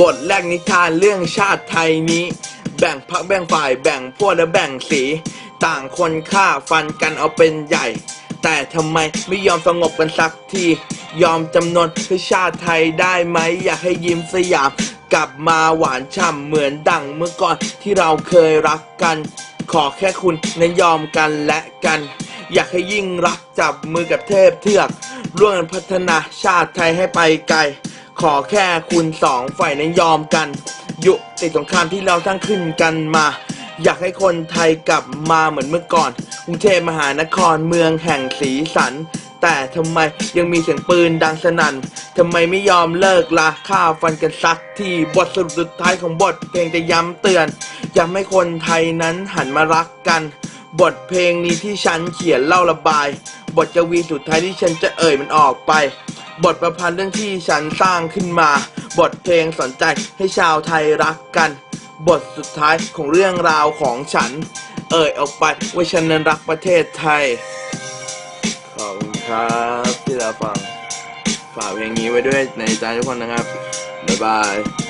บทแรกนิทานเรื่องชาติไทยนี้ แบ่งพรรคแบ่งฝ่ายแบ่งพวกและแบ่งสี ต่างคนฆ่าฟันกันเอาเป็นใหญ่ แต่ทำไมไม่ยอมสงบกันสักที ยอมจำนนเพื่อชาติไทยได้ไหม อยากให้ยิ้มสยาม กลับมาหวานช่ำเหมือนดั่งเมื่อก่อนที่เราเคยรักกัน ขอแค่คุณนั้นยอมกันและกัน อยากให้ยิ่งรักจับมือกับเทพเทือก ร่วมกันพัฒนาชาติไทยให้ไปไกล ขอแค่คุณสองฝ่ายนั้นยอมกัน ยุติสงครามที่เราทั้างขึ้นกันมา อยากให้คนไทยกลับมาเหมือนเมื่อก่อนกรุงเทพมหานครเมืองแห่งสีสัน แต่ทำไมยังมีเสียงปืนดังสนั่นทำไมไม่ยอมเลิกลาฆ่าฟันกันสักที่บทสรุปสุดท้ายของบทเพลงจะย้ำเตือนย้ำให้คนไทยนั้นหันมารักกัน บทเพลงนี้ที่ฉันเขียนเล่าระบาย บทกวีสุดท้ายที่ฉันจะเอ่ยมันออกไป บทประพันธ์เรื่องที่ฉันสร้างขึ้นมา บทเพลงสนใจให้ชาวไทยรักกัน บทสุดท้ายของเรื่องราวของฉัน เอ่ยออกไปว่าฉันนั้นรักประเทศไทย ขอบคุณครับที่เราฟัง ฝากเพลงนี้ไว้ด้วยในใจทุกคนนะครับ บ๊ายบาย